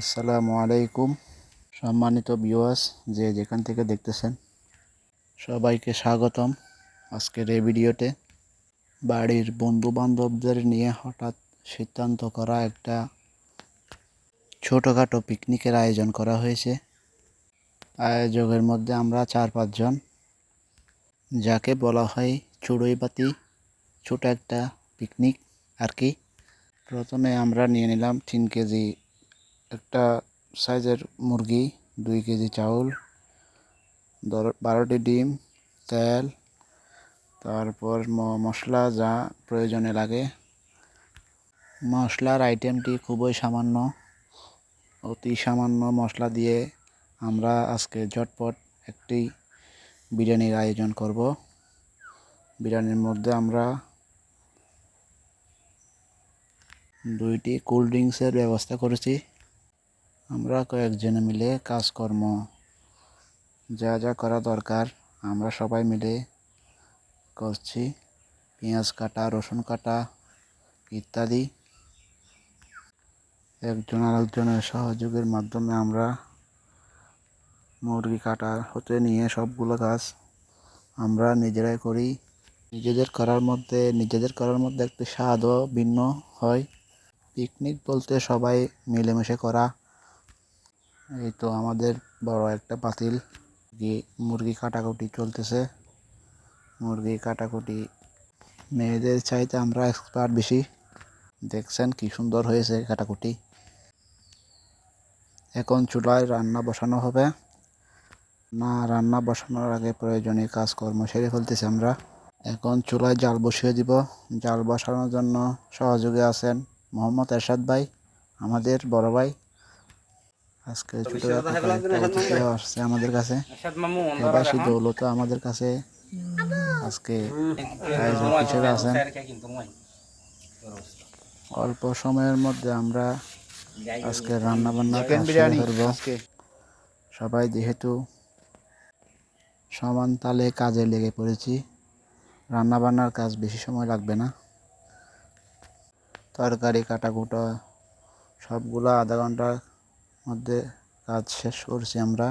আসসালামু আলাইকুম। সম্মানিত ভিউয়ার্স যে যেখান থেকে দেখতেছেন, সবাইকে স্বাগতম আজকের এই ভিডিওতে। বাড়ির বন্ধু বান্ধবদের নিয়ে হঠাৎ সিদ্ধান্ত করা একটা ছোটোখাটো পিকনিকের আয়োজন করা হয়েছে। আয়োজকের মধ্যে আমরা চার পাঁচজন যাকে বলা হয় চড়ুইবাতি, ছোটো একটা পিকনিক আর কি। প্রথমে আমরা নিয়ে নিলাম তিন কেজি একটা সাইজের মুরগি, দুই কেজি চাউল বারোটি ডিম, তেল, তারপর মশলা যা প্রয়োজনে লাগে। মশলার আইটেমটি খুবই সামান্য। অতি সামান্য মশলা দিয়ে আমরা আজকে ঝটপট একটি বিরিয়ানির আয়োজন করব। বিরিয়ানির মধ্যে আমরা দুইটি কোল্ড ড্রিঙ্কসের ব্যবস্থা করেছি। আমরা কয়েকজনে মিলে কাজকর্ম, যা যা করা দরকার, আমরা সবাই মিলে করছি। পেঁয়াজ কাটা, রসুন কাটা ইত্যাদি। একজন আরেকজনের সহযোগের মাধ্যমে আমরা মুরগি কাটা হতে নিয়ে সবগুলো কাজ আমরা নিজেরাই করি। নিজেদের করার মধ্যে, নিজেদের করার মধ্যে একটু স্বাদও ভিন্ন হয়। পিকনিক বলতে সবাই মিলেমিশে করা এই তো আমাদের বড় একটা পাতিল মুরগি মুরগি কাটাকুটি চলতেছে। মুরগি কাটাকুটি মেয়েদের চাইতে আমরা এক্সপার্ট বেশি। দেখছেন কি সুন্দর হয়েছে কাটাকুটি। এখন চুলায় রান্না বসানো হবে। না, রান্না বসানোর আগে প্রয়োজনীয় কাজকর্ম সেরে ফেলতেছি আমরা। এখন চুলায় জাল বসিয়ে দিব। জাল বসানোর জন্য সহযোগী আছেন মোহাম্মদ এরশাদ ভাই, আমাদের বড় ভাই। আজকে কয়েকটা আসছে আমাদের কাছে। প্রবাসী দৌলত আমাদের কাছে আজকে আয়োজক হিসেবে আছেন। অল্প সময়ের মধ্যে আমরা আজকে রান্না বান্না বিরিয়ানি সবাই যেহেতু সমান তালে কাজে লেগে পড়েছি রান্না বান্নার কাজ বেশি সময় লাগবে না। তরকারি কাটাকুটা সবগুলো আধা ঘণ্টার মধ্যে কাজ শেষ করছি আমরা।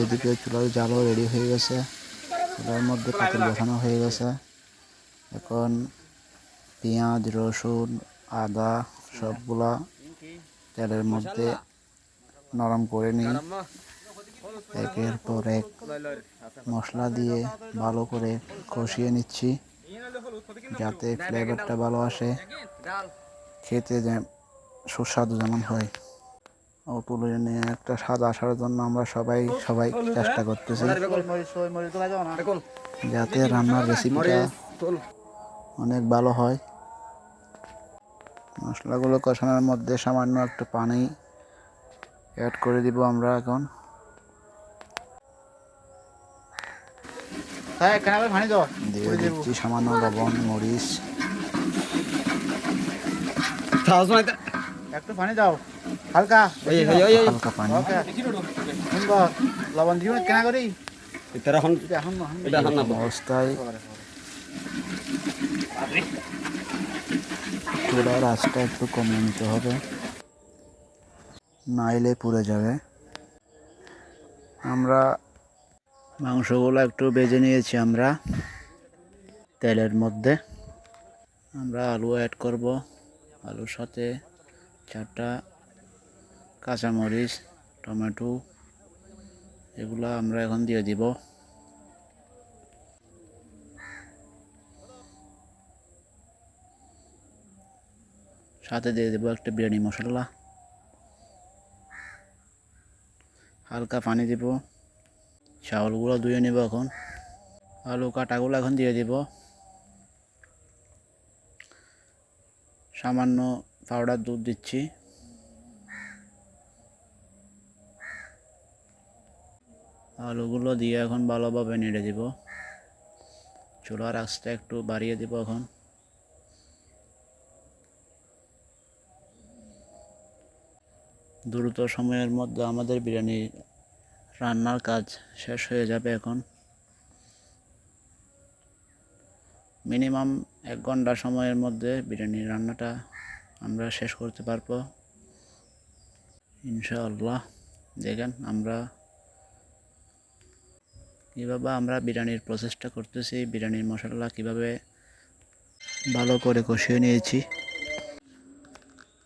এদিকে চুলার জালও রেডি হয়ে গেছে। চুলার মধ্যে পাতিল বসানো হয়ে গেছে। এখন পেঁয়াজ, রসুন, আদা সবগুলা তেলের মধ্যে নরম করে নিই। একের পর এক মশলা দিয়ে ভালো করে কষিয়ে নিচ্ছি। যাতে ফ্লেভারটা ভালো আসে। খেতে সুস্বাদু যেমন হয়। অতুলনীয় একটা স্বাদ আসার জন্য আমরা সবাই সবাই চেষ্টা করতেছি। যাতে রান্নার রেসিপিটা অনেক ভালো হয়। মশলাগুলো কষানোর মধ্যে সামান্য একটু পানি অ্যাড করে দিব আমরা এখন। দিয়ে দিচ্ছি সামান্য লবণ মরিচ। একটু পানি দাও। হালকা। হালকা পানি। সুন্দর লবণ দিও কেনা করি? অবস্থায় আঁচটা একটু কমিয়ে নিতে হবে। নাইলে পুড়ে যাবে। আমরা মাংসগুলো একটু বেজে নিয়েছি আমরা তেলের মধ্যে। আমরা আলু অ্যাড করব আলুর সাথে চারটা, কাঁচামরিচ, টমেটো, এগুলো আমরা এখন দিয়ে দিব। সাথে দিয়ে দেবো একটা বিরিয়ানি মশলা। হালকা পানি দিব। চাউলগুলো ধুয়ে নেব এখন। আলু কাটাগুলো এখন দিয়ে দিব। সামান্য পাউডার দুধ দিচ্ছি। আলুগুলো দিয়ে এখন ভালোভাবে নেড়ে দিব। চুলার আঁচটা একটু বাড়িয়ে দিব এখন। দ্রুত সময়ের মধ্যে আমাদের বিরিয়ানি রান্নার কাজ শেষ হয়ে যাবে এখন। মিনিমাম এক ঘণ্টা সময়ের মধ্যে বিরিয়ানি রান্নাটা আমরা শেষ করতে পারব। ইনশাআল্লাহ। দেখেন, আমরা কীভাবে আমরা বিরিয়ানির প্রসেসটা করতেছি, বিরিয়ানির মশলা কীভাবে ভালো করে কষিয়ে নিয়েছি।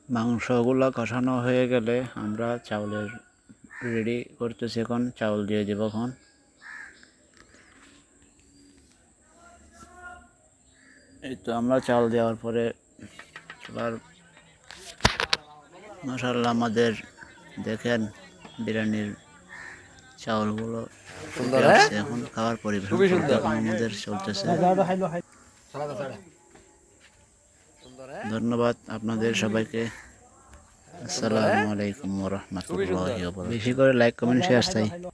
মাংসগুলো কষানো হয়ে গেলে আমরা চাউলের রেডি করতেছি এখন। চাউল দিয়ে দেব এখন। এই তো আমরা চাল দেওয়ার পরে চুলার মশাল্লা আমাদের দেখেন বিরিয়ানির চাউলগুলো ফুটে এখন খাওয়ার পরিবেশন আমাদের চলতেছে। ধন্যবাদ আপনাদের সবাইকে। আসসালামু আলাইকুম রহমতুল্লাহ বেশি করে লাইক কমেন্ট শেয়ার চাই।